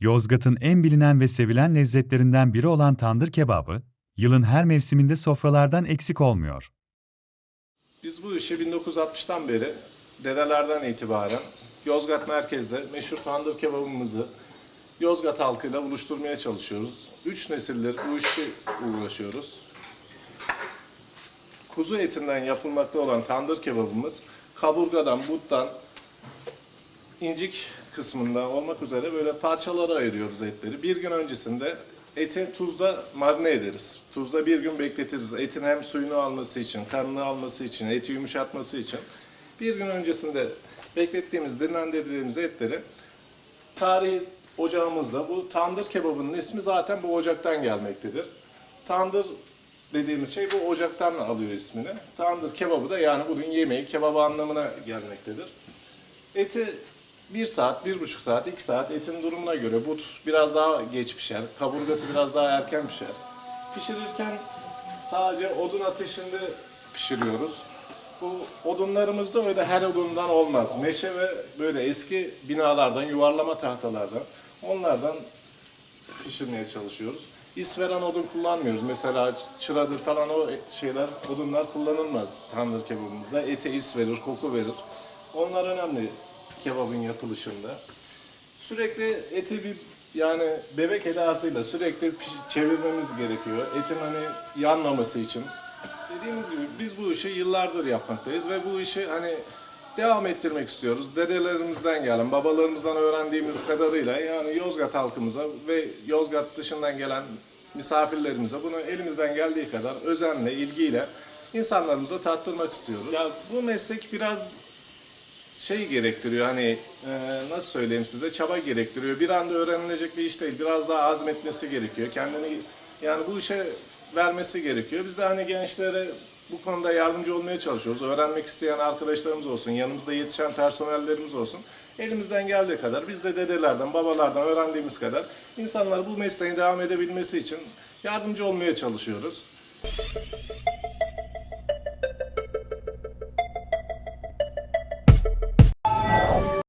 Yozgat'ın en bilinen ve sevilen lezzetlerinden biri olan tandır kebabı, yılın her mevsiminde sofralardan eksik olmuyor. Biz bu işi 1960'tan beri dedelerden itibaren Yozgat merkezde meşhur tandır kebabımızı Yozgat halkıyla buluşturmaya çalışıyoruz. Üç nesildir bu işi uğraşıyoruz. Kuzu etinden yapılmakta olan tandır kebabımız kaburgadan, buttan, incik kısmında olmak üzere böyle parçalara ayırıyoruz etleri. Bir gün öncesinde eti tuzda marine ederiz. Tuzda bir gün bekletiriz. Etin hem suyunu alması için, kanını alması için, eti yumuşatması için. Bir gün öncesinde beklettiğimiz, dinlendirdiğimiz etleri tarihi ocağımızda bu tandır kebabının ismi zaten bu ocaktan gelmektedir. Tandır dediğimiz şey bu ocaktan alıyor ismini. Tandır kebabı da yani bunun yemeği, kebabı anlamına gelmektedir. Eti bir saat, bir buçuk saat, iki saat etin durumuna göre but biraz daha geç pişer, kaburgası biraz daha erken pişer. Pişirirken sadece odun ateşinde pişiriyoruz. Bu odunlarımız da öyle her odundan olmaz. Meşe ve böyle eski binalardan, yuvarlama tahtalardan, onlardan pişirmeye çalışıyoruz. İsveren odun kullanmıyoruz. Mesela çıradır falan o şeyler, odunlar kullanılmaz tandır kebabımızda. Ete is verir, koku verir. Onlar önemli kebabın yapılışında. Sürekli eti bir yani bebek edasıyla sürekli çevirmemiz gerekiyor. Etin hani yanmaması için. Dediğimiz gibi biz bu işi yıllardır yapmaktayız ve bu işi hani devam ettirmek istiyoruz. Dedelerimizden gelen, babalarımızdan öğrendiğimiz kadarıyla yani Yozgat halkımıza ve Yozgat dışından gelen misafirlerimize bunu elimizden geldiği kadar özenle, ilgiyle insanlarımıza tattırmak istiyoruz. Ya bu meslek biraz şey gerektiriyor hani e, nasıl söyleyeyim size çaba gerektiriyor. Bir anda öğrenilecek bir iş değil. Biraz daha azmetmesi gerekiyor. Kendini yani bu işe vermesi gerekiyor. Biz de hani gençlere bu konuda yardımcı olmaya çalışıyoruz. Öğrenmek isteyen arkadaşlarımız olsun, yanımızda yetişen personellerimiz olsun. Elimizden geldiği kadar biz de dedelerden, babalardan öğrendiğimiz kadar insanlar bu mesleğin devam edebilmesi için yardımcı olmaya çalışıyoruz.